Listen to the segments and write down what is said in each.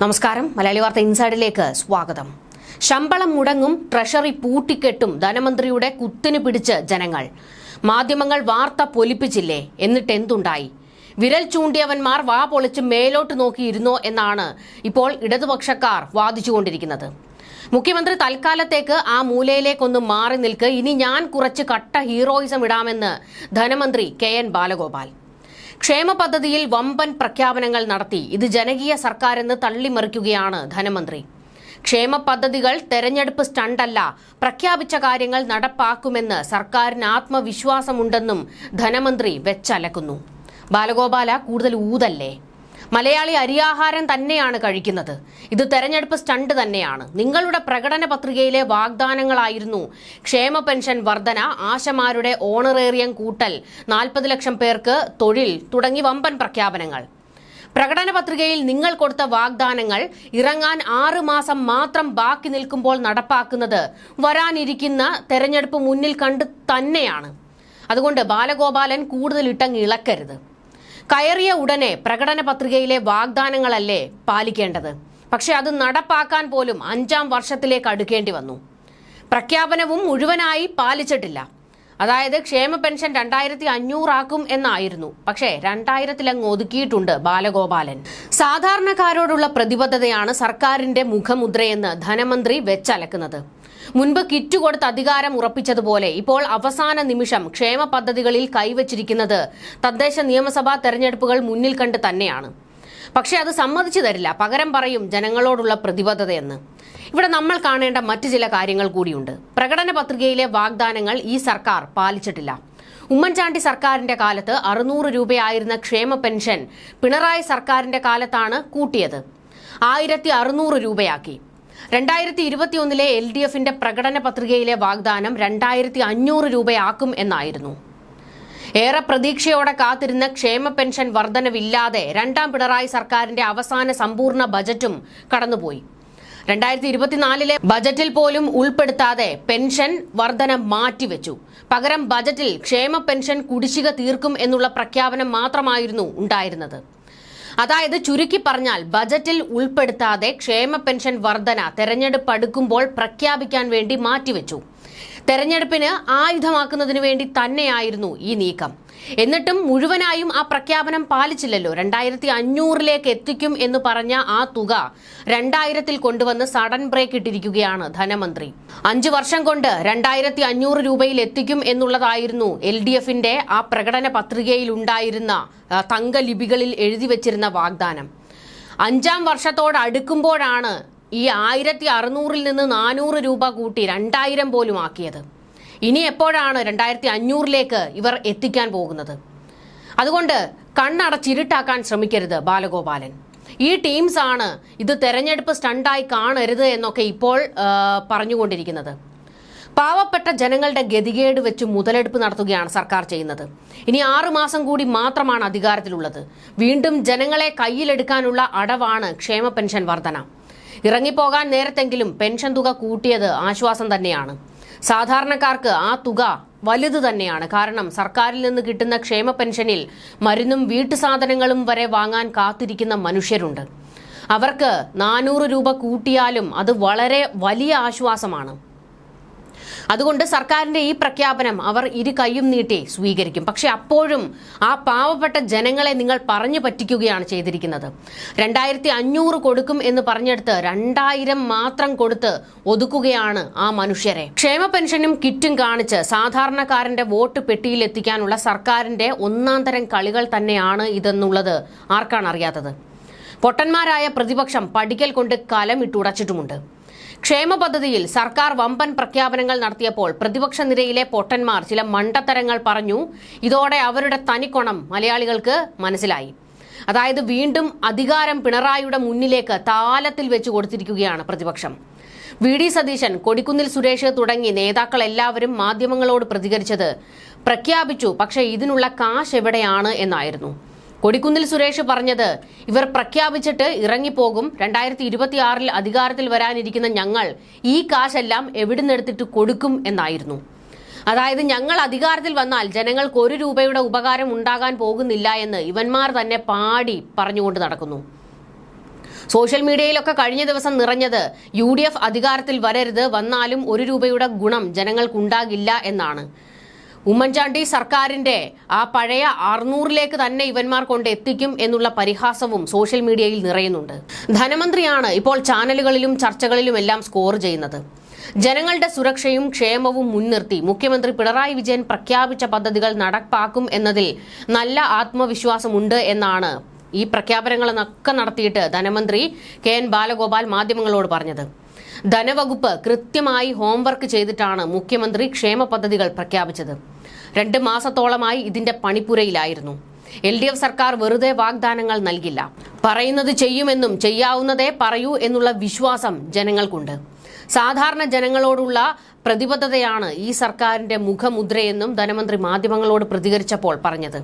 നമസ്കാരം. മലയാളി വാർത്ത ഇൻസൈഡിലേക്ക് സ്വാഗതം. ശമ്പളം മുടങ്ങും ട്രഷറി പൂട്ടിക്കെട്ടും ധനമന്ത്രിയുടെ കുത്തിന് പിടിച്ച് ജനങ്ങൾ. മാധ്യമങ്ങൾ വാർത്ത പൊലിപ്പിച്ചില്ലേ? എന്നിട്ട് എന്തുണ്ടായി? വിരൽ ചൂണ്ടിയവന്മാർ വാ പൊളിച്ച് മേലോട്ട് നോക്കിയിരുന്നോ എന്നാണ് ഇപ്പോൾ ഇടതുപക്ഷക്കാർ വാദിച്ചുകൊണ്ടിരിക്കുന്നത്. മുഖ്യമന്ത്രി തൽക്കാലത്തേക്ക് ആ മൂലയിലേക്കൊന്ന് മാറി നിൽക്ക്. ഇനി ഞാൻ കുറച്ച് കട്ട ഹീറോയിസം ഇടാമെന്ന് ധനമന്ത്രി കെ എൻ ബാലഗോപാൽ. ക്ഷേമ പദ്ധതിയിൽ വമ്പൻ പ്രഖ്യാപനങ്ങൾ നടത്തി. ഇത് ജനകീയ സർക്കാരെന്ന് തള്ളിമറിക്കുകയാണ് ധനമന്ത്രി. ക്ഷേമ പദ്ധതികൾ തെരഞ്ഞെടുപ്പ് സ്റ്റണ്ടല്ല. പ്രഖ്യാപിച്ച കാര്യങ്ങൾ നടപ്പാക്കുമെന്ന് സർക്കാരിന് ആത്മവിശ്വാസമുണ്ടെന്നും ധനമന്ത്രി വെച്ചലക്കുന്നു. ബാലഗോപാല കൂടുതൽ ഊതല്ലേ? മലയാളി അരിയാഹാരം തന്നെയാണ് കഴിക്കുന്നത്. ഇത് തെരഞ്ഞെടുപ്പ് സ്റ്റണ്ട് തന്നെയാണ്. നിങ്ങളുടെ പ്രകടന പത്രികയിലെ വാഗ്ദാനങ്ങളായിരുന്നു. ക്ഷേമ പെൻഷൻ വർധന ആശമാരുടെ ഓണറേറിയം കൂട്ടൽ നാൽപ്പത് ലക്ഷം പേർക്ക് തൊഴിൽ തുടങ്ങി വമ്പൻ പ്രഖ്യാപനങ്ങൾ. പ്രകടന പത്രികയിൽ നിങ്ങൾ കൊടുത്ത വാഗ്ദാനങ്ങൾ ഇറങ്ങാൻ ആറ് മാസം മാത്രം ബാക്കി നിൽക്കുമ്പോൾ നടപ്പാക്കുന്നത് വരാനിരിക്കുന്ന തെരഞ്ഞെടുപ്പ് മുന്നിൽ കണ്ട് തന്നെയാണ്. അതുകൊണ്ട് ബാലഗോപാലൻ കൂടുതൽ ഇട്ടങ്ങ് ഇളക്കരുത്. കയറിയ ഉടനെ പ്രകടന പത്രികയിലെ വാഗ്ദാനങ്ങളല്ലേ പാലിക്കേണ്ടത്? പക്ഷെ അത് നടപ്പാക്കാൻ പോലും അഞ്ചാം വർഷത്തിലേക്ക് അടുക്കേണ്ടി വന്നു. പ്രഖ്യാപനവും മുഴുവനായി പാലിച്ചിട്ടില്ല. അതായത് ക്ഷേമ പെൻഷൻ രണ്ടായിരത്തി അഞ്ഞൂറാക്കും എന്നായിരുന്നു. പക്ഷേ രണ്ടായിരത്തിലങ്ങ് ഒതുക്കിയിട്ടുണ്ട് ബാലഗോപാലൻ. സാധാരണക്കാരോടുള്ള പ്രതിബദ്ധതയാണ് സർക്കാരിന്റെ മുഖമുദ്രയെന്ന് ധനമന്ത്രി വെച്ചലക്കുന്നത്. മുൻപ് കിറ്റ് കൊടുത്ത് അധികാരം ഉറപ്പിച്ചതുപോലെ ഇപ്പോൾ അവസാന നിമിഷം ക്ഷേമ പദ്ധതികളിൽ കൈവച്ചിരിക്കുന്നത് തദ്ദേശ നിയമസഭാ തെരഞ്ഞെടുപ്പുകൾ മുന്നിൽ കണ്ട് തന്നെയാണ്. പക്ഷേ അത് സമ്മതിച്ചു തരില്ല. പകരം പറയും ജനങ്ങളോടുള്ള പ്രതിബദ്ധതയെന്ന്. ഇവിടെ നമ്മൾ കാണേണ്ട മറ്റു ചില കാര്യങ്ങൾ കൂടിയുണ്ട്. പ്രകടന പത്രികയിലെ വാഗ്ദാനങ്ങൾ ഈ സർക്കാർ പാലിച്ചിട്ടില്ല. ഉമ്മൻചാണ്ടി സർക്കാരിന്റെ കാലത്ത് അറുന്നൂറ് രൂപയായിരുന്ന ക്ഷേമ പെൻഷൻ പിണറായി സർക്കാരിന്റെ കാലത്താണ് കൂട്ടിയത്. ആയിരത്തി അറുന്നൂറ് രൂപയാക്കി. രണ്ടായിരത്തി ഇരുപത്തിയൊന്നിലെ എൽ ഡി എഫിന്റെ പ്രകടന പത്രികയിലെ വാഗ്ദാനം രണ്ടായിരത്തി അഞ്ഞൂറ് രൂപയാക്കും എന്നായിരുന്നു. ഏറെ പ്രതീക്ഷയോടെ കാത്തിരുന്ന ക്ഷേമ പെൻഷൻ വർധനവില്ലാതെ രണ്ടാം പിണറായി സർക്കാരിന്റെ അവസാന സമ്പൂർണ ബജറ്റും കടന്നുപോയി. രണ്ടായിരത്തി ഇരുപത്തിനാലിലെ ബജറ്റിൽ പോലും ഉൾപ്പെടുത്താതെ പെൻഷൻ വർധന മാറ്റിവെച്ചു. പകരം ബജറ്റിൽ ക്ഷേമ പെൻഷൻ കുടിശ്ശിക തീർക്കും എന്നുള്ള പ്രഖ്യാപനം മാത്രമായിരുന്നു ഉണ്ടായിരുന്നത്. അതായത് ചുരുക്കി പറഞ്ഞാൽ ബജറ്റിൽ ഉൾപ്പെടുത്താതെ ക്ഷേമ പെൻഷൻ വർധന തെരഞ്ഞെടുപ്പ് അടുക്കുമ്പോൾ പ്രഖ്യാപിക്കാൻ വേണ്ടി മാറ്റിവെച്ചു. തെരഞ്ഞെടുപ്പിന് ആയുധമാക്കുന്നതിനു വേണ്ടി തന്നെയായിരുന്നു ഈ നീക്കം. എന്നിട്ടും മുഴുവനായും ആ പ്രഖ്യാപനം പാലിച്ചില്ലല്ലോ. രണ്ടായിരത്തി അഞ്ഞൂറിലേക്ക് എത്തിക്കും എന്ന് പറഞ്ഞ ആ തുക രണ്ടായിരത്തിൽ കൊണ്ടുവന്ന് സഡൻ ബ്രേക്ക് ഇട്ടിരിക്കുകയാണ് ധനമന്ത്രി. അഞ്ചു വർഷം കൊണ്ട് രണ്ടായിരത്തി അഞ്ഞൂറ് രൂപയിൽ എത്തിക്കും എന്നുള്ളതായിരുന്നു എൽ ഡി എഫിന്റെ ആ പ്രകടന പത്രികയിൽ ഉണ്ടായിരുന്ന തങ്കലിപികളിൽ എഴുതി വച്ചിരുന്ന വാഗ്ദാനം. അഞ്ചാം വർഷത്തോട് അടുക്കുമ്പോഴാണ് ഈ ആയിരത്തി അറുന്നൂറിൽ നിന്ന് നാനൂറ് രൂപ കൂട്ടി രണ്ടായിരം പോലും ആക്കിയത്. ഇനി എപ്പോഴാണ് രണ്ടായിരത്തി അഞ്ഞൂറിലേക്ക് ഇവർ എത്തിക്കാൻ പോകുന്നത്? അതുകൊണ്ട് കണ്ണടച്ചിരുട്ടാക്കാൻ ശ്രമിക്കരുത് ബാലഗോപാലൻ. ഈ ടീംസ് ആണ് ഇത് തെരഞ്ഞെടുപ്പ് സ്റ്റണ്ടായി കാണരുത് എന്നൊക്കെ ഇപ്പോൾ പറഞ്ഞുകൊണ്ടിരിക്കുന്നത്. പാവപ്പെട്ട ജനങ്ങളുടെ ഗതികേട് വെച്ച് മുതലെടുപ്പ് നടത്തുകയാണ് സർക്കാർ ചെയ്യുന്നത്. ഇനി ആറുമാസം കൂടി മാത്രമാണ് അധികാരത്തിലുള്ളത്. വീണ്ടും ജനങ്ങളെ കയ്യിലെടുക്കാനുള്ള അടവാണ് ക്ഷേമ പെൻഷൻ വർധന. ഇറങ്ങിപ്പോകാൻ നേരത്തെങ്കിലും പെൻഷൻ തുക കൂട്ടിയത് ആശ്വാസം തന്നെയാണ്. സാധാരണക്കാർക്ക് ആ തുക വലുത് തന്നെയാണ്. കാരണം സർക്കാരിൽ നിന്ന് കിട്ടുന്ന ക്ഷേമ പെൻഷനിൽ മരുന്നും വീട്ടുസാധനങ്ങളും വരെ വാങ്ങാൻ കാത്തിരിക്കുന്ന മനുഷ്യരുണ്ട്. അവർക്ക് നാനൂറ് രൂപ കൂട്ടിയാലും അത് വളരെ വലിയ ആശ്വാസമാണ്. അതുകൊണ്ട് സർക്കാരിന്റെ ഈ പ്രഖ്യാപനം അവർ ഇരു കൈയും നീട്ടി സ്വീകരിക്കും. പക്ഷെ അപ്പോഴും ആ പാവപ്പെട്ട ജനങ്ങളെ നിങ്ങൾ പറഞ്ഞു പറ്റിക്കുകയാണ് ചെയ്തിരിക്കുന്നത്. രണ്ടായിരത്തി അഞ്ഞൂറ് കൊടുക്കും എന്ന് പറഞ്ഞെടുത്ത് രണ്ടായിരം മാത്രം കൊടുത്ത് ഒതുക്കുകയാണ് ആ മനുഷ്യരെ. ക്ഷേമ പെൻഷനും കിറ്റും കാണിച്ച് സാധാരണക്കാരന്റെ വോട്ട് പെട്ടിയിൽ എത്തിക്കാനുള്ള സർക്കാരിന്റെ ഒന്നാം തരം കളികൾ തന്നെയാണ് ഇതെന്നുള്ളത് ആർക്കാണ് അറിയാത്തത്? പൊട്ടന്മാരായ പ്രതിപക്ഷം പടിക്കൽ കൊണ്ട് കലമിട്ടുടച്ചിട്ടുമുണ്ട് ക്ഷേമ പദ്ധതിയിൽ സർക്കാർ വമ്പൻ പ്രഖ്യാപനങ്ങൾ നടത്തിയപ്പോൾ പ്രതിപക്ഷ നിരയിലെ പൊട്ടന്മാർ ചില മണ്ടത്തരങ്ങൾ പറഞ്ഞു. ഇതോടെ അവരുടെ തനിക്കൊണം മലയാളികൾക്ക് മനസ്സിലായി. അതായത് വീണ്ടും അധികാരം പിണറായിയുടെ മുന്നിലേക്ക് താലത്തിൽ വെച്ച് കൊടുത്തിരിക്കുകയാണ് പ്രതിപക്ഷം. വി. ഡി. സതീശൻ കൊടിക്കുന്നിൽ സുരേഷ് തുടങ്ങി നേതാക്കൾ എല്ലാവരും മാധ്യമങ്ങളോട് പ്രതികരിച്ചത് പ്രഖ്യാപിച്ചു പക്ഷേ ഇതിനുള്ള കാശ് എവിടെയാണ് എന്നായിരുന്നു. കൊടിക്കുന്നിൽ സുരേഷ് പറഞ്ഞത് ഇവർ പ്രഖ്യാപിച്ചിട്ട് ഇറങ്ങിപ്പോകും. രണ്ടായിരത്തി ഇരുപത്തിയാറിൽ അധികാരത്തിൽ വരാനിരിക്കുന്ന ഞങ്ങൾ ഈ കാശെല്ലാം എവിടുന്നെടുത്തിട്ട് കൊടുക്കും എന്നായിരുന്നു. അതായത് ഞങ്ങൾ അധികാരത്തിൽ വന്നാൽ ജനങ്ങൾക്ക് ഒരു രൂപയുടെ ഉപകാരം ഉണ്ടാകാൻ പോകുന്നില്ല എന്ന് ഇവന്മാർ തന്നെ പാടി പറഞ്ഞുകൊണ്ട് നടക്കുന്നു. സോഷ്യൽ മീഡിയയിലൊക്കെ കഴിഞ്ഞ ദിവസം നിറഞ്ഞത് യു അധികാരത്തിൽ വരരുത് വന്നാലും ഒരു രൂപയുടെ ഗുണം ജനങ്ങൾക്കുണ്ടാകില്ല എന്നാണ്. ഉമ്മൻചാണ്ടി സർക്കാരിന്റെ ആ പഴയ അറുന്നൂറിലേക്ക് തന്നെ ഇവന്മാർ കൊണ്ട് എത്തിക്കും എന്നുള്ള പരിഹാസവും സോഷ്യൽ മീഡിയയിൽ നിറയുന്നുണ്ട്. ധനമന്ത്രിയാണ് ഇപ്പോൾ ചാനലുകളിലും ചർച്ചകളിലും എല്ലാം സ്കോർ ചെയ്യുന്നത്. ജനങ്ങളുടെ സുരക്ഷയും ക്ഷേമവും മുൻനിർത്തി മുഖ്യമന്ത്രി പിണറായി വിജയൻ പ്രഖ്യാപിച്ച പദ്ധതികൾ നടപ്പാക്കും എന്നതിൽ നല്ല ആത്മവിശ്വാസമുണ്ട് എന്നാണ് ഈ പ്രഖ്യാപനങ്ങളൊക്കെ നടത്തിയിട്ട് ധനമന്ത്രി കെ എൻ ബാലഗോപാൽ മാധ്യമങ്ങളോട് പറഞ്ഞത്. ധനവകുപ്പ് കൃത്യമായി ഹോംവർക്ക് ചെയ്തിട്ടാണ് മുഖ്യമന്ത്രി ക്ഷേമ പദ്ധതികൾ പ്രഖ്യാപിച്ചത്. രണ്ട് മാസത്തോളമായി ഇതിന്റെ പണിപ്പുരയിലായിരുന്നു. എൽ ഡി എഫ് സർക്കാർ വെറുതെ വാഗ്ദാനങ്ങൾ നൽകില്ല. പറയുന്നത് ചെയ്യുമെന്നും ചെയ്യാവുന്നതേ പറയൂ എന്നുള്ള വിശ്വാസം ജനങ്ങൾക്കുണ്ട്. സാധാരണ ജനങ്ങളോടുള്ള പ്രതിബദ്ധതയാണ് ഈ സർക്കാരിന്റെ മുഖമുദ്രയെന്നും ധനമന്ത്രി മാധ്യമങ്ങളോട് പ്രതികരിച്ചപ്പോൾ പറഞ്ഞത്.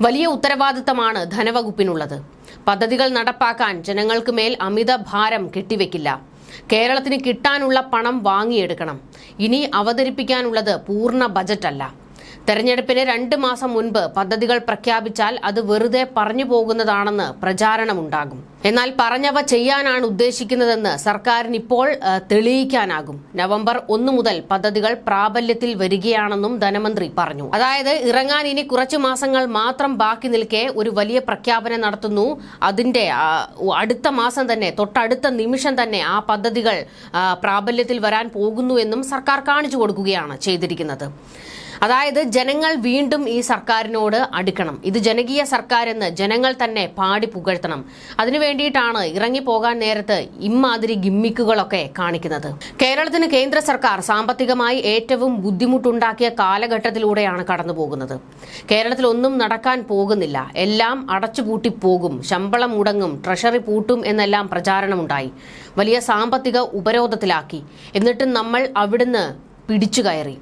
വലിയ ഉത്തരവാദിത്തമാണ് ധനവകുപ്പിനുള്ളത്. പദ്ധതികൾ നടപ്പാക്കാൻ ജനങ്ങൾക്ക് മേൽ അമിത ഭാരം കെട്ടിവെക്കില്ല. കേരളത്തിന് കിട്ടാനുള്ള പണം വാങ്ങിയെടുക്കണം. ഇനി അവതരിപ്പിക്കാനുള്ളത് പൂർണ ബജറ്റല്ല. തെരഞ്ഞെടുപ്പിന് രണ്ട് മാസം മുൻപ് പദ്ധതികൾ പ്രഖ്യാപിച്ചാൽ അത് വെറുതെ പറഞ്ഞു പോകുന്നതാണെന്ന് പ്രചാരണമുണ്ടാകും. എന്നാൽ പറഞ്ഞവ ചെയ്യാനാണ് ഉദ്ദേശിക്കുന്നതെന്ന് സർക്കാരിന് ഇപ്പോൾ തെളിയിക്കാനാകും. നവംബർ ഒന്ന് മുതൽ പദ്ധതികൾ പ്രാബല്യത്തിൽ വരികയാണെന്നും ധനമന്ത്രി പറഞ്ഞു. അതായത് ഇറങ്ങാൻ ഇനി കുറച്ചു മാസങ്ങൾ മാത്രം ബാക്കി നിൽക്കെ ഒരു വലിയ പ്രഖ്യാപനം നടത്തുന്നു. അതിന്റെ അടുത്ത മാസം തന്നെ തൊട്ടടുത്ത നിമിഷം തന്നെ ആ പദ്ധതികൾ പ്രാബല്യത്തിൽ വരാൻ പോകുന്നു എന്നും സർക്കാർ കാണിച്ചു കൊടുക്കുകയാണ് ചെയ്തിരിക്കുന്നത്. അതായത് ജനങ്ങൾ വീണ്ടും ഈ സർക്കാരിനോട് അടുക്കണം. ഇത് ജനകീയ സർക്കാർ എന്ന് ജനങ്ങൾ തന്നെ പാടി പുകഴ്ത്തണം. അതിനു വേണ്ടിയിട്ടാണ് ഇറങ്ങിപ്പോകാൻ നേരത്ത് ഇമാതിരി ഗിമ്മിക്കുകളൊക്കെ കാണിക്കുന്നത്. കേരളത്തിന് കേന്ദ്ര സർക്കാർ സാമ്പത്തികമായി ഏറ്റവും ബുദ്ധിമുട്ടുണ്ടാക്കിയ കാലഘട്ടത്തിലൂടെയാണ് കടന്നു പോകുന്നത് കേരളത്തിൽ ഒന്നും നടക്കാൻ പോകുന്നില്ല. എല്ലാം അടച്ചുപൂട്ടി പോകും. ശമ്പളം മുടങ്ങും. ട്രഷറി പൂട്ടും എന്നെല്ലാം പ്രചാരണമുണ്ടായി. വലിയ സാമ്പത്തിക ഉപരോധത്തിലാക്കി. എന്നിട്ടും നമ്മൾ അവിടുന്ന് പിടിച്ചു കയറി.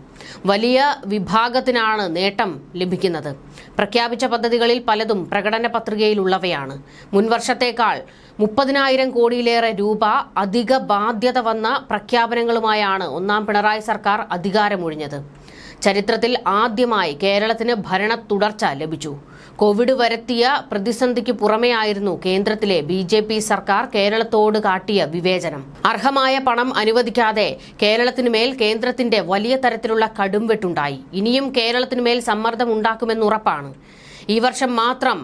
വലിയ വിഭാഗത്തിനാണ് നേട്ടം ലഭിക്കുന്നത്. പ്രഖ്യാപിച്ച പദ്ധതികളിൽ പലതും പ്രകടന പത്രികയിലുള്ളവയാണ്. മുൻവർഷത്തേക്കാൾ മുപ്പതിനായിരം കോടിയിലേറെ രൂപ അധിക ബാധ്യത വന്ന പ്രഖ്യാപനങ്ങളുമായാണ് ഒന്നാം പിണറായി സർക്കാർ അധികാരമൊഴിഞ്ഞത്. ചരിത്രത്തിൽ ആദ്യമായി കേരളത്തിന് ഭരണ തുടർച്ച ലഭിച്ചു. കോവിഡ് വരുത്തിയ പ്രതിസന്ധിക്ക് പുറമെയായിരുന്നു കേന്ദ്രത്തിലെ ബി ജെ പി സർക്കാർ കേരളത്തോട് കാട്ടിയ വിവേചനം. അർഹമായ പണം അനുവദിക്കാതെ കേരളത്തിനുമേൽ കേന്ദ്രത്തിന്റെ വലിയ തരത്തിലുള്ള കടുംവെട്ടുണ്ടായി. ഇനിയും കേരളത്തിനുമേൽ സമ്മർദ്ദം ഉണ്ടാക്കുമെന്നുറപ്പാണ്. ഈ വർഷം മാത്രം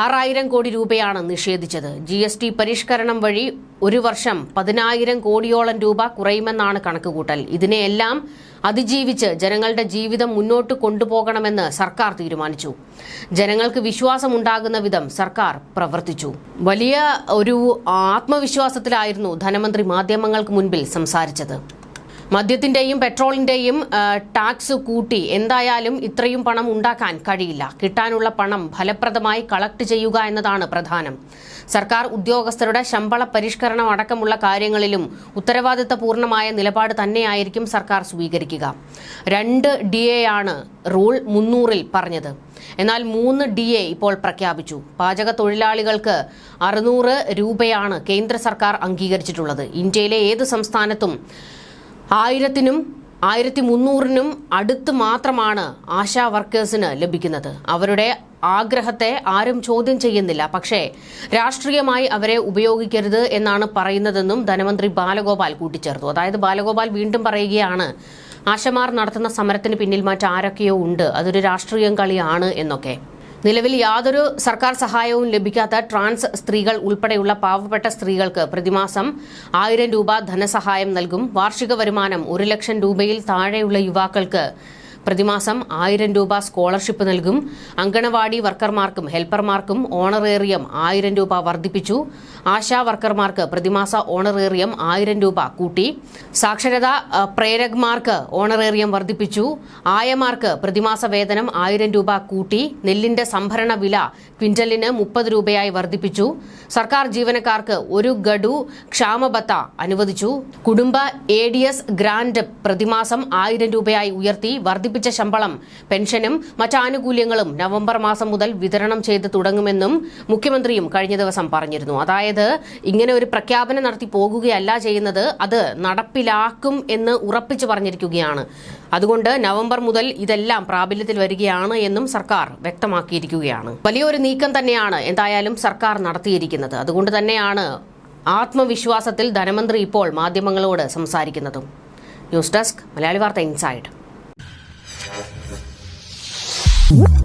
ആറായിരം കോടി രൂപയാണ് നിഷേധിച്ചത്. ജി എസ് ടി പരിഷ്കരണം വഴി ഒരു വർഷം പതിനായിരം കോടിയോളം രൂപ കുറയുമെന്നാണ് കണക്കുകൂട്ടൽ. ഇതിനെയെല്ലാം അതിജീവിച്ച് ജനങ്ങളുടെ ജീവിതം മുന്നോട്ട് കൊണ്ടുപോകണമെന്ന് സർക്കാർ തീരുമാനിച്ചു. ജനങ്ങൾക്ക് വിശ്വാസമുണ്ടാകുന്ന വിധം സർക്കാർ പ്രവർത്തിച്ചു. വലിയ ഒരു ആത്മവിശ്വാസത്തിലായിരുന്നു ധനമന്ത്രി മാധ്യമങ്ങൾക്ക് മുൻപിൽ സംസാരിച്ചത്. മദ്യത്തിന്റെയും പെട്രോളിന്റെയും ടാക്സ് കൂട്ടി എന്തായാലും ഇത്രയും പണം ഉണ്ടാക്കാൻ കഴിയില്ല. കിട്ടാനുള്ള പണം ഫലപ്രദമായി കളക്ട് ചെയ്യുക എന്നതാണ് പ്രധാനം. സർക്കാർ ഉദ്യോഗസ്ഥരുടെ ശമ്പള പരിഷ്കരണം അടക്കമുള്ള കാര്യങ്ങളിലും ഉത്തരവാദിത്തപൂർണമായ നിലപാട് തന്നെയായിരിക്കും സർക്കാർ സ്വീകരിക്കുക. രണ്ട് ഡി ആണ് റൂൾ മുന്നൂറിൽ പറഞ്ഞത്. എന്നാൽ മൂന്ന് ഡി എ ഇപ്പോൾ പ്രഖ്യാപിച്ചു. പാചക തൊഴിലാളികൾക്ക് അറുന്നൂറ് രൂപയാണ് കേന്ദ്ര സർക്കാർ അംഗീകരിച്ചിട്ടുള്ളത്. ഇന്ത്യയിലെ ഏത് സംസ്ഥാനത്തും ആയിരത്തിനും ആയിരത്തി മുന്നൂറിനും അടുത്ത് മാത്രമാണ് ആശാ വർക്കേഴ്സിന് ലഭിക്കുന്നത്. അവരുടെ ആഗ്രഹത്തെ ആരും ചോദ്യം ചെയ്യുന്നില്ല. പക്ഷേ രാഷ്ട്രീയമായി അവരെ ഉപയോഗിക്കരുത് എന്നാണ് പറയുന്നതെന്നും ധനമന്ത്രി ബാലഗോപാൽ കൂട്ടിച്ചേർത്തു. അതായത് ബാലഗോപാൽ വീണ്ടും പറയുകയാണ് ആശമാർ നടത്തുന്ന സമരത്തിന് പിന്നിൽ മറ്റാരൊക്കെയോ ഉണ്ട്. അതൊരു രാഷ്ട്രീയം കളിയാണ് എന്നൊക്കെ. നിലവിൽ യാതൊരു സർക്കാർ സഹായവും ലഭിക്കാത്ത ട്രാൻസ് സ്ത്രീകൾ ഉൾപ്പെടെയുള്ള പാവപ്പെട്ട സ്ത്രീകൾക്ക് പ്രതിമാസം ആയിരം രൂപ ധനസഹായം നൽകും. വാർഷിക വരുമാനം ഒരു ലക്ഷം രൂപയിൽ താഴെയുള്ള യുവാക്കൾക്ക് പ്രതിമാസം ആയിരം രൂപ സ്കോളർഷിപ്പ് നൽകും. അങ്കണവാടി വർക്കർമാർക്കും ഹെൽപ്പർമാർക്കും ഓണറേറിയം ആയിരം രൂപ വർദ്ധിപ്പിച്ചു. ആശാ വർക്കർമാർക്ക് പ്രതിമാസ ഓണറേറിയം ആയിരം രൂപ കൂട്ടി. സാക്ഷരതാ പ്രേരകമാർക്ക് ഓണറേറിയം വർദ്ധിപ്പിച്ചു. ആയമാർക്ക് പ്രതിമാസ വേതനം ആയിരം രൂപ കൂട്ടി. നെല്ലിന്റെ സംഭരണ വില ക്വിന്റലിന് മുപ്പത് രൂപയായി വർദ്ധിപ്പിച്ചു. സർക്കാർ ജീവനക്കാർക്ക് ഒരു ഗഡു ക്ഷാമബത്ത അനുവദിച്ചു. കുടുംബ എ ഡി എസ് ഗ്രാന്റ് പ്രതിമാസം ആയിരം രൂപയായി ഉയർത്തി വർദ്ധിപ്പിച്ച ശമ്പളം പെൻഷനും മറ്റാനുകൂല്യങ്ങളും നവംബർ മാസം മുതൽ വിതരണം ചെയ്ത് തുടങ്ങുമെന്നും മുഖ്യമന്ത്രിയും കഴിഞ്ഞ ദിവസം പറഞ്ഞിരുന്നു. അതായത് ഇങ്ങനെ ഒരു പ്രഖ്യാപനം നടത്തി പോകുകയല്ല ചെയ്യുന്നത് അത് നടപ്പിലാക്കും എന്ന് ഉറപ്പിച്ചു പറഞ്ഞിരിക്കുകയാണ്. അതുകൊണ്ട് നവംബർ മുതൽ ഇതെല്ലാം പ്രാബല്യത്തിൽ വരികയാണ് എന്നും സർക്കാർ വ്യക്തമാക്കിയിരിക്കുകയാണ്. വലിയൊരു നീക്കം തന്നെയാണ് എന്തായാലും സർക്കാർ നടത്തിയിരിക്കുന്നത്. അതുകൊണ്ട് തന്നെയാണ് ആത്മവിശ്വാസത്തിൽ ധനമന്ത്രി ഇപ്പോൾ മാധ്യമങ്ങളോട് സംസാരിക്കുന്നതും. ന്യൂസ് ഡെസ്ക് മലയാളി വാർത്ത ഇൻസൈഡ്. Whoop.